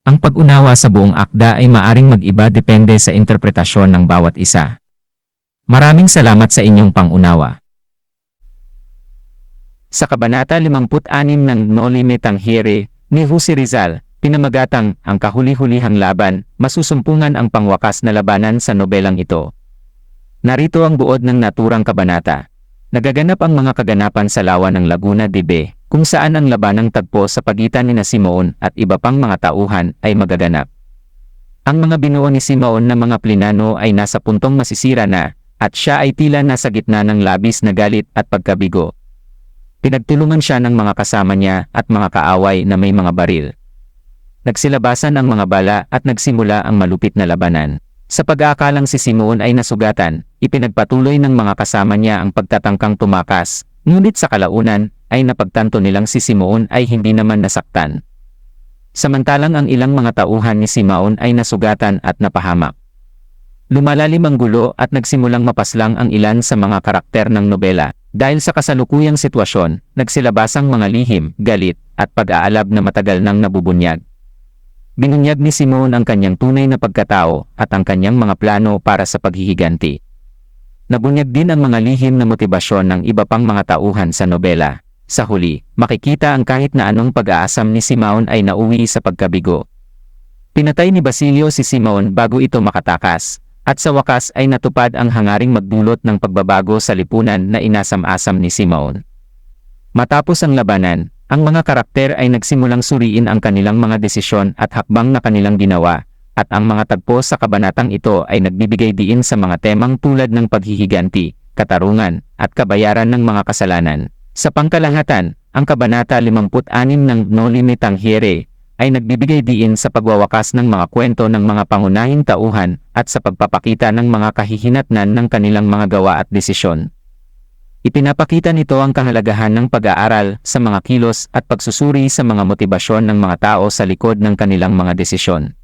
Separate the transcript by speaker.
Speaker 1: Ang pag-unawa sa buong akda ay maaring mag-iba depende sa interpretasyon ng bawat isa. Maraming salamat sa inyong pangunawa. Sa Kabanata 56 ng No Limit ang Hire, ni Jose Rizal, pinamagatang ang kahuli-hulihang laban, masusumpungan ang pangwakas na labanan sa nobelang ito. Narito ang buod ng naturang kabanata. Nagaganap ang mga kaganapan sa lawa ng Laguna de Bay, kung saan ang labanang tagpo sa pagitan ni na Simeon at iba pang mga tauhan ay magaganap. Ang mga binuo ni Simeon na mga plinano ay nasa puntong masisira na, at siya ay tila nasa gitna ng labis na galit at pagkabigo. Pinagtulungan siya ng mga kasama niya at mga kaaway na may mga baril. Nagsilabasan ang mga bala at nagsimula ang malupit na labanan. Sa pag-aakalang si Simeon ay nasugatan, ipinagpatuloy ng mga kasama niya ang pagtatangkang tumakas, ngunit sa kalaunan, ay napagtanto nilang si Simeon ay hindi naman nasaktan. Samantalang ang ilang mga tauhan ni Simeon ay nasugatan at napahamak. Lumalalim ang gulo at nagsimulang mapaslang ang ilan sa mga karakter ng nobela. Dahil sa kasalukuyang sitwasyon, nagsilabasang mga lihim, galit, at pag-aalab na matagal nang nabubunyag. Binunyag ni Simon ang kanyang tunay na pagkatao at ang kanyang mga plano para sa paghihiganti. Nabunyag din ang mga lihim na motibasyon ng iba pang mga tauhan sa nobela. Sa huli, makikita ang kahit na anong pag-aasam ni Simon ay nauwi sa pagkabigo. Pinatay ni Basilio si Simon bago ito makatakas, at sa wakas ay natupad ang hangaring magdulot ng pagbabago sa lipunan na inasam-asam ni Simon. Matapos ang labanan, ang mga karakter ay nagsimulang suriin ang kanilang mga desisyon at hakbang na kanilang ginawa, at ang mga tagpo sa kabanatang ito ay nagbibigay diin sa mga temang tulad ng paghihiganti, katarungan, at kabayaran ng mga kasalanan. Sa pangkalahatan, ang kabanata 56 ng No Limit ang Hiere ay nagbibigay diin sa pagwawakas ng mga kwento ng mga pangunahing tauhan at sa pagpapakita ng mga kahihinatnan ng kanilang mga gawa at desisyon. Ipinapakita nito ang kahalagahan ng pag-aaral sa mga kilos at pagsusuri sa mga motibasyon ng mga tao sa likod ng kanilang mga desisyon.